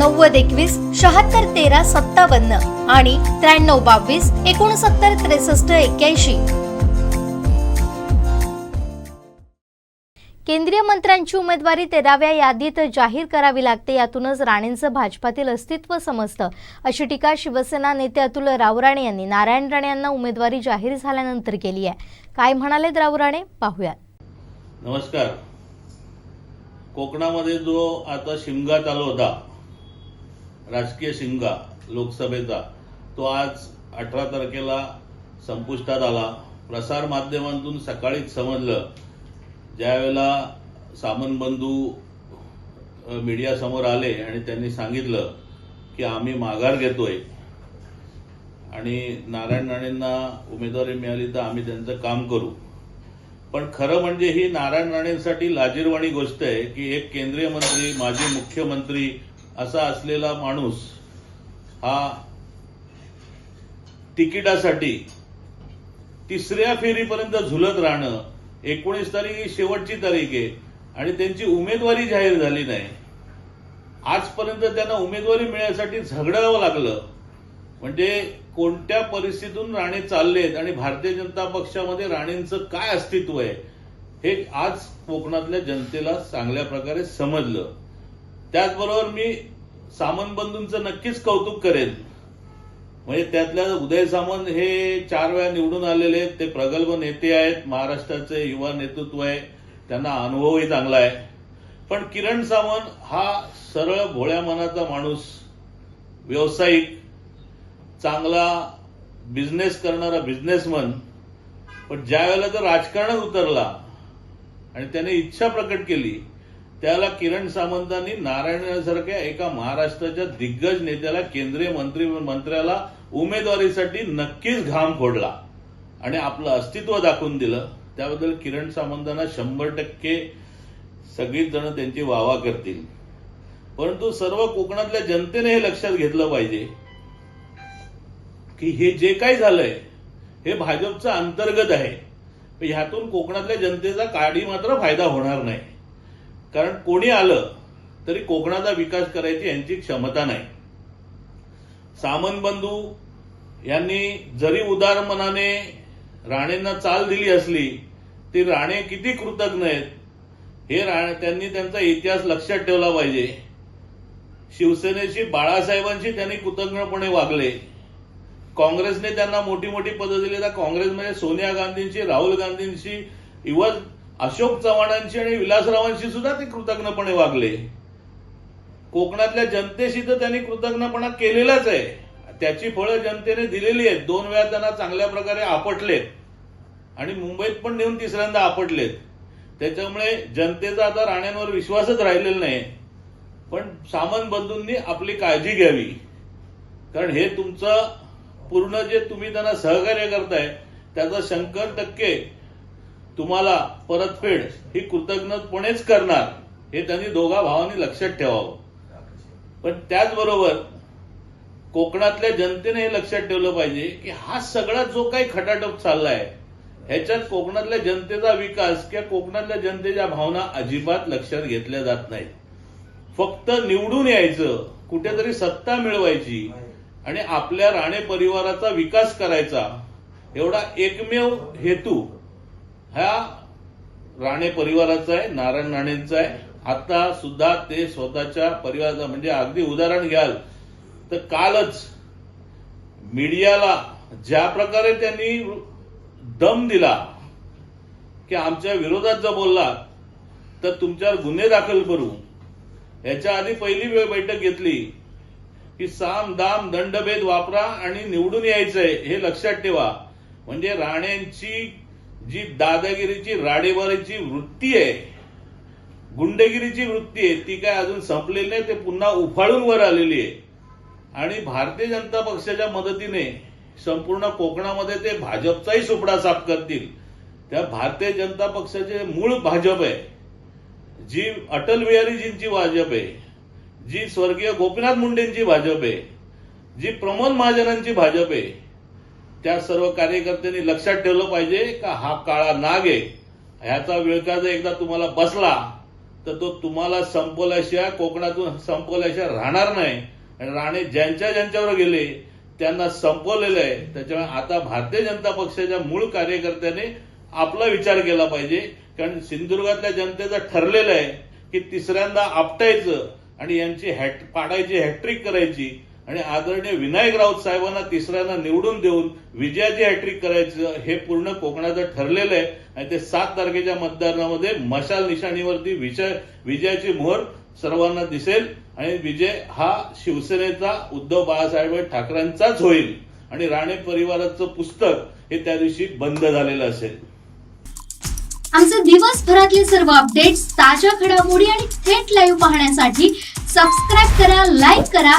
नव्वद एकवीस शहात्तर तेरा सत्तावन्न आणि त्र्याण्णव बावीस एकोणसत्तर त्रेसष्ट एक्क्याऐंशी. केंद्रीय मंत्र्यांची उमेदवारी तेराव्या यादीत जाहीर करावी लागते यातूनच राणेंचं भाजपातील अस्तित्व समजतं. अशी टीका शिवसेना नेते अतुल रावराणे यांनी नारायण राणे यांना उमेदवारी जाहीर झाल्यानंतर केली आहे. काय म्हणालेत रावराणे? पाहूयात. नमस्कार. कोकणामध्ये जो आता शिमगा चालू होता राजकीय शिंगा लोकसभेचा तो आज अठरा तारखेला संपुष्टात आला. प्रसार माध्यमांतून सकाळीच समजलं. ज्यावेळेला सामनबंधू बंधू मीडियासमोर आले आणि त्यांनी सांगितलं की आम्ही माघार घेतोय. आणि नारायण राणेंना उमेदवारी मिळाली तर आम्ही त्यांचं काम करू. पण खरं म्हणजे ही नारायण राणेंसाठी लाजीरवाणी गोष्ट आहे की एक केंद्रीय मंत्री माजी मुख्यमंत्री असा असलेला माणूस हा तिकिटासाठी तिसऱ्या फेरीपर्यंत झुलत राहणं एकोणीस तारीख ही शेवटची तारीख आहे आणि त्यांची उमेदवारी जाहीर झाली नाही. आजपर्यंत त्यांना उमेदवारी मिळण्यासाठी झगडावं लागलं. म्हणजे कोणत्या परिस्थितीतून राणे चाललेत आणि भारतीय जनता पक्षामध्ये राणेंचं काय अस्तित्व आहे हे आज कोकणातल्या जनतेला चांगल्या प्रकारे समजलं. त्याचबरोबर मी सामंत बंधूंचं नक्कीच कौतुक करेन. म्हणजे त्यातल्या उदय सामंत हे चार वेळा निवडून आलेले आहेत. ते प्रगल्भ नेते आहेत. महाराष्ट्राचे युवा नेतृत्व आहे. त्यांना अनुभवही चांगला आहे. पण किरण सावंत हा सरळ भोळ्या मनाचा माणूस व्यावसायिक चांगला बिझनेस करणारा बिझनेसमन पण ज्या वेळेला तो राजकारणात उतरला आणि त्याने इच्छा प्रकट केली त्याला किरण सामंतांनी नारायणासारख्या एका महाराष्ट्राच्या दिग्गज नेत्याला केंद्रीय मंत्री मंत्र्याला उमेदवारीसाठी नक्कीच घाम फोडला. आणि आपलं अस्तित्व दाखवून दिलं. त्याबद्दल किरण सामंतांना शंभर टक्के सगळीच जण त्यांची वावा करतील. परंतु सर्व कोकणातल्या जनतेने हे लक्षात घेतलं पाहिजे की हे जे काही झालंय हे भाजपचं अंतर्गत आहे. ह्यातून कोकणातल्या जनतेचा काडी मात्र फायदा होणार नाही. कारण कोणी आलं तरी कोकणाचा विकास करायची यांची क्षमता नाही. सामंत बंधू यांनी जरी उदार मनाने राणेंना चाल दिली असली ती राणे किती कृतज्ञ आहेत हे राणे त्यांनी त्यांचा इतिहास लक्षात ठेवला पाहिजे. शिवसेनेशी बाळासाहेबांशी त्यांनी कृतज्ञपणे वागले. काँग्रेसने त्यांना मोठी मोठी पदं दिली. तर काँग्रेसमध्ये सोनिया गांधींशी राहुल गांधींशी इवन अशोक चव्हाणांशी आणि विलासरावांशी सुद्धा ते कृतज्ञपणे वागले. कोकणातल्या जनतेशी तर त्यांनी कृतज्ञपणा केलेलाच आहे. त्याची फळं जनतेने दिलेली आहेत. दोन वेळा त्यांना चांगल्या प्रकारे आपटलेत. आणि मुंबईत पण नेऊन तिसऱ्यांदा आपटलेत. त्याच्यामुळे जनतेचा आता राण्यांवर विश्वासच राहिलेला नाही. पण सामान बंधूंनी आपली काळजी घ्यावी. कारण हे तुमचं पूर्ण जे तुम्ही त्यांना सहकार्य करताय त्याचा शंकर टक्के तुम्हाला परतफेड ही कृतज्ञपणेच करणार हे त्यांनी दोघा भावांनी लक्षात ठेवावं. पण त्याचबरोबर कोकणातल्या जनतेने हे लक्षात ठेवलं पाहिजे की हा सगळा जो काही खटाटोप चाललाय ह्याच्यात कोकणातल्या जनतेचा विकास किंवा कोकणातल्या जनतेच्या भावना अजिबात लक्षात घेतल्या जात नाहीत. फक्त निवडून यायचं कुठेतरी सत्ता मिळवायची आणि आपल्या राणे परिवाराचा विकास करायचा एवढा एकमेव हेतू हा राणे परिवाराचा आहे नारायण राणेंचा आहे. आता सुद्धा ते स्वतःच्या परिवाराचा म्हणजे अगदी उदाहरण घ्याल. तर कालच मीडियाला ज्या प्रकारे त्यांनी दम दिला की आमच्या विरोधात जर बोलला तर तुमच्यावर गुन्हे दाखल करू. याच्या आधी पहिली वेळ बैठक घेतली की साम दाम दंडभेद वापरा आणि निवडून यायचंय हे लक्षात ठेवा. म्हणजे राणेंची जी दादागिरीची राडेबारीची वृत्ती आहे गुंडगिरीची वृत्ती आहे ती काय अजून संपलेली नाही ते पुन्हा उफाळून वर आलेली आहे. आणि भारतीय जनता पक्षाच्या मदतीने संपूर्ण कोकणामध्ये ते भाजपचाही सुपडा साफ करतील. त्या भारतीय जनता पक्षाचे मूळ भाजप आहे. जी अटल बिहारीजींची भाजप आहे. जी स्वर्गीय गोपीनाथ मुंडेंची भाजप आहे. जी प्रमोद महाजनांची भाजप आहे. त्या सर्व कार्यकर्त्यांनी लक्षात ठेवलं पाहिजे का हा काळा नाग आहे. ह्याचा विळका जर एकदा तुम्हाला बसला तर तो तुम्हाला संपवल्याशिवाय कोकणातून संपवल्याशिवाय राहणार नाही. आणि राणे ज्यांच्या ज्यांच्यावर गेले त्यांना संपवलेलं आहे. त्याच्यामुळे आता भारतीय जनता पक्षाच्या मूळ कार्यकर्त्यांनी आपला विचार केला पाहिजे. कारण सिंधुदुर्गातल्या जनतेचं ठरलेलं आहे की तिसऱ्यांदा आपटायचं आणि यांची हॅट पाडायची हॅट्रिक करायची. आणि आदरणीय विनायक राऊत साहेबांना तिसऱ्यांदा निवडून देऊन विजयाची हॅट्रिक करायचं हे पूर्ण कोकणाचं ठरलेलं आहे. आणि ते सात तारखेच्या मतदानामध्ये मशाल निशाणीवरती विजय विजयाची मोहर सर्वांना दिसेल. आणि विजय हा शिवसेनेचा उद्धव बाळासाहेब ठाकरेंचाच होईल. आणि राणे परिवाराचं पुस्तक हे त्या दिवशी बंद झालेलं असेल. आमचे दिवसभरातले सर्व अपडेट्स ताज्या घडामोडी आणि थेट लाईव्ह पाहण्यासाठी सबस्क्राईब करा लाईक करा